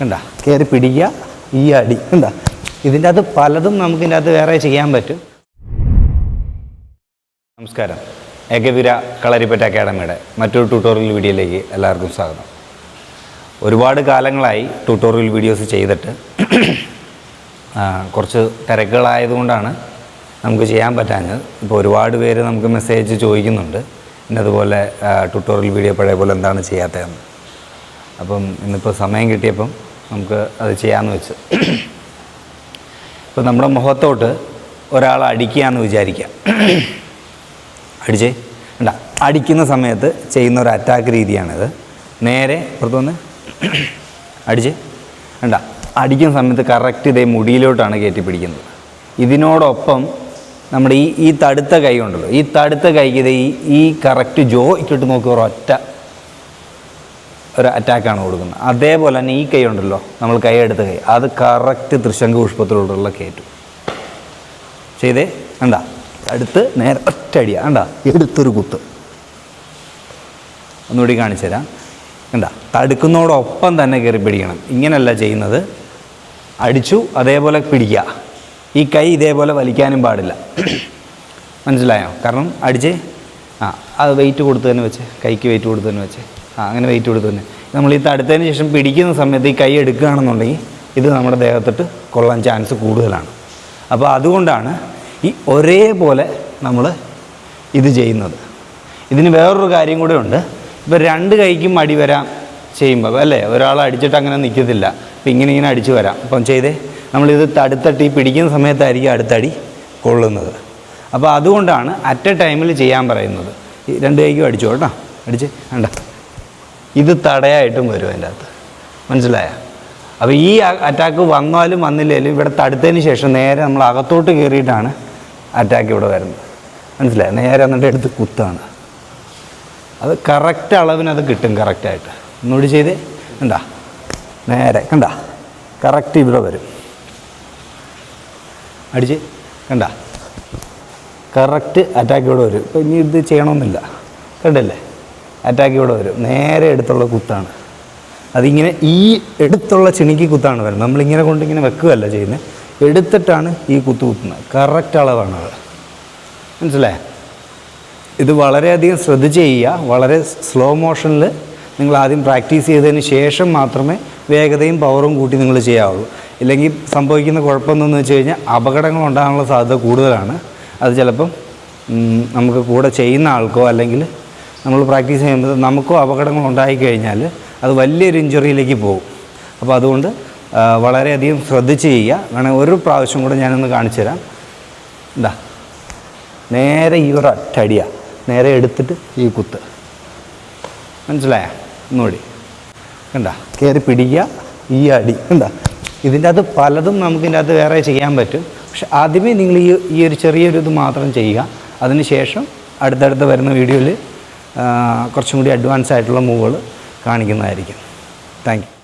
കണ്ട? കയറി പിടിക്കുക ഈ അടി കണ്ട? ഇതിന്റെ അത് പലതും നമുക്ക് ഇതിന്റെ അകത്ത് വേറെ ചെയ്യാൻ പറ്റും. നമസ്കാരം. ഏകവീര കളരിപ്പറ്റ അക്കാഡമിയുടെ മറ്റൊരു ട്യൂട്ടോറിയൽ വീഡിയോയിലേക്ക് എല്ലാവർക്കും സ്വാഗതം. ഒരുപാട് കാലങ്ങളായി ട്യൂട്ടോറിയൽ വീഡിയോസ് ചെയ്തിട്ട് കുറച്ച് തിരക്കുകളായതുകൊണ്ടാണ് നമുക്ക് ചെയ്യാൻ പറ്റാഞ്ഞത്. ഇപ്പോൾ ഒരുപാട് പേര് നമുക്ക് മെസ്സേജ് ചോദിക്കുന്നുണ്ട്. പിന്നെ അതുപോലെ ട്യൂട്ടോറിയൽ വീഡിയോ പഴയ പോലെ എന്താണ് ചെയ്യാത്തതെന്ന്. അപ്പം ഇന്നിപ്പോൾ സമയം കിട്ടിയപ്പം നമുക്ക് അത് ചെയ്യാമെന്ന് വെച്ച്. ഇപ്പോൾ നമ്മുടെ മുഖത്തോട്ട് ഒരാൾ അടിക്കുകയെന്ന് വിചാരിക്കാം. അടിച്ചേ? വേണ്ട അടിക്കുന്ന സമയത്ത് ചെയ്യുന്ന ഒരു അറ്റാക്ക് രീതിയാണിത്. നേരെ പുറത്തുനിന്ന് അടിച്ചേ? വേണ്ട അടിക്കുന്ന സമയത്ത് കറക്റ്റ് ഇതേ മുടിയിലോട്ടാണ് കയറ്റി പിടിക്കുന്നത്. ഇതിനോടൊപ്പം നമ്മുടെ ഈ ഈ തടുത്ത കൈ ഉണ്ടല്ലോ ഈ തടുത്ത കൈക്ക് ഇത് ഈ ഈ കറക്റ്റ് ജോ നോക്കി ഒരൊറ്റ ഒരു അറ്റാക്കാണ് കൊടുക്കുന്നത്. അതേപോലെ തന്നെ ഈ കൈ ഉണ്ടല്ലോ നമ്മൾ കൈ എടുത്ത കൈ അത് കറക്റ്റ് തൃശങ്ക പുഷ്പത്തിലോട്ടുള്ള കയറ്റും ചെയ്തേ? കണ്ടാ? അടുത്ത് നേരെ ഒറ്റടിയ കണ്ടാ? എടുത്തൊരു കുത്ത്. ഒന്നുകൂടി കാണിച്ചു തരാം. എന്താ തടുക്കുന്നതോടൊപ്പം തന്നെ കയറി പിടിക്കണം. ഇങ്ങനെയല്ല ചെയ്യുന്നത്. അടിച്ചു അതേപോലെ പിടിക്കുക. ഈ കൈ ഇതേപോലെ വലിക്കാനും പാടില്ല. മനസ്സിലായോ? കാരണം അടിച്ചേ? ആ അത് വെയിറ്റ് കൊടുത്ത് തന്നെ വെച്ച്. കൈക്ക് വെയിറ്റ് കൊടുത്ത് തന്നെ വെച്ച്. ആ അങ്ങനെ വെയിറ്റ് കൊടുത്തു തന്നെ. നമ്മൾ ഈ തടുത്തതിന് ശേഷം പിടിക്കുന്ന സമയത്ത് ഈ കൈ എടുക്കുകയാണെന്നുണ്ടെങ്കിൽ ഇത് നമ്മുടെ ദേഹത്തിട്ട് കൊള്ളാൻ ചാൻസ് കൂടുതലാണ്. അപ്പോൾ അതുകൊണ്ടാണ് ഈ ഒരേപോലെ നമ്മൾ ഇത് ചെയ്യുന്നത്. ഇതിന് വേറൊരു കാര്യം കൂടെ ഉണ്ട്. ഇപ്പോൾ രണ്ട് കൈക്കും അടി വരാം ചെയ്യുമ്പോൾ അല്ലേ? ഒരാൾ അടിച്ചിട്ട് അങ്ങനെ നിൽക്കത്തില്ല അപ്പം ഇങ്ങനെ ഇങ്ങനെ അടിച്ചു വരാം. അപ്പം ചെയ്തേ നമ്മളിത് തടുത്തട്ടി പിടിക്കുന്ന സമയത്തായിരിക്കും അടുത്തടി കൊള്ളുന്നത്. അപ്പോൾ അതുകൊണ്ടാണ് അറ്റ് എ ടൈമിൽ ചെയ്യാൻ പറയുന്നത്. രണ്ട് കൈക്കും അടിച്ചു കേട്ടോ? അടിച്ച് വേണ്ട ഇത് തടയായിട്ടും വരും അതിന്റെ അകത്ത്. മനസ്സിലായ? അപ്പോൾ ഈ അറ്റാക്ക് വന്നാലും വന്നില്ലെങ്കിലും ഇവിടെ തടുത്തതിന് ശേഷം നേരെ നമ്മൾ അകത്തോട്ട് കയറിയിട്ടാണ് അറ്റാക്ക് ഇവിടെ വരുന്നത്. മനസ്സിലായ? നേരെ എന്നിട്ട് എടുത്ത് കുത്താണ്. അത് കറക്റ്റ് അളവിനത് കിട്ടും കറക്റ്റായിട്ട് ഒന്നുകൂടി ചെയ്തേ? കണ്ടാ? നേരെ കണ്ടാ? കറക്റ്റ് ഇവിടെ വരും. അടിച്ച് കണ്ടാ? കറക്റ്റ് അറ്റാക്ക് ഇവിടെ വരും. ഇപ്പം ഇനി ഇത് ചെയ്യണമെന്നില്ല. കണ്ടല്ലേ? അറ്റാക്ക് ഇവിടെ വരും. നേരെ എടുത്തുള്ള കുത്താണ്. അതിങ്ങനെ ഈ എടുത്തുള്ള ചിണിക്ക് കുത്താണ് വരുന്നത്. നമ്മളിങ്ങനെ കൊണ്ടിങ്ങനെ വെക്കുകയല്ല ചെയ്യുന്നത് എടുത്തിട്ടാണ് ഈ കുത്തു കുത്തുന്നത്. കറക്റ്റ് അളവാണത് മനസ്സിലേ ഇത് വളരെയധികം ശ്രദ്ധിച്ച് ചെയ്യുക. വളരെ സ്ലോ മോഷനിൽ നിങ്ങൾ ആദ്യം പ്രാക്ടീസ് ചെയ്തതിന് ശേഷം മാത്രമേ വേഗതയും പവറും കൂട്ടി നിങ്ങൾ ചെയ്യാവുള്ളൂ. ഇല്ലെങ്കിൽ സംഭവിക്കുന്ന കുഴപ്പമെന്നു വെച്ച് കഴിഞ്ഞാൽ അപകടങ്ങൾ ഉണ്ടാകാനുള്ള സാധ്യത കൂടുതലാണ്. അത് ചിലപ്പം നമുക്ക് കൂടെ ചെയ്യുന്ന ആൾക്കോ അല്ലെങ്കിൽ നമ്മൾ പ്രാക്ടീസ് ചെയ്യുമ്പോൾ നമുക്കും അപകടങ്ങൾ ഉണ്ടായിക്കഴിഞ്ഞാൽ അത് വലിയൊരു ഇഞ്ചുറിയിലേക്ക് പോകും. അപ്പോൾ അതുകൊണ്ട് വളരെയധികം ശ്രദ്ധിച്ച് ചെയ്യുക. വേണമെങ്കിൽ ഒരു പ്രാവശ്യം കൂടെ ഞാനൊന്ന് കാണിച്ചു തരാം. എന്താ നേരെ ഈ ഒരു അട്ടടിയ നേരെ എടുത്തിട്ട് ഈ കുത്ത്. മനസ്സിലായ? ഒന്നുകൂടി. കണ്ട? കയറി പിടിക്കുക. ഈ അടി. എന്താ ഇതിന്റെ അകത്ത് പലതും നമുക്ക് അത് വേറെ ചെയ്യാൻ പറ്റും. പക്ഷെ ആദ്യമേ നിങ്ങൾ ഈ ഈ ഒരു ചെറിയൊരു ഇത് മാത്രം ചെയ്യുക. അതിനുശേഷം അടുത്തടുത്ത് വരുന്ന വീഡിയോയിൽ കുറച്ചും കൂടി അഡ്വാൻസ് ആയിട്ടുള്ള മൂവുകൾ കാണിക്കുന്നതായിരിക്കും. താങ്ക്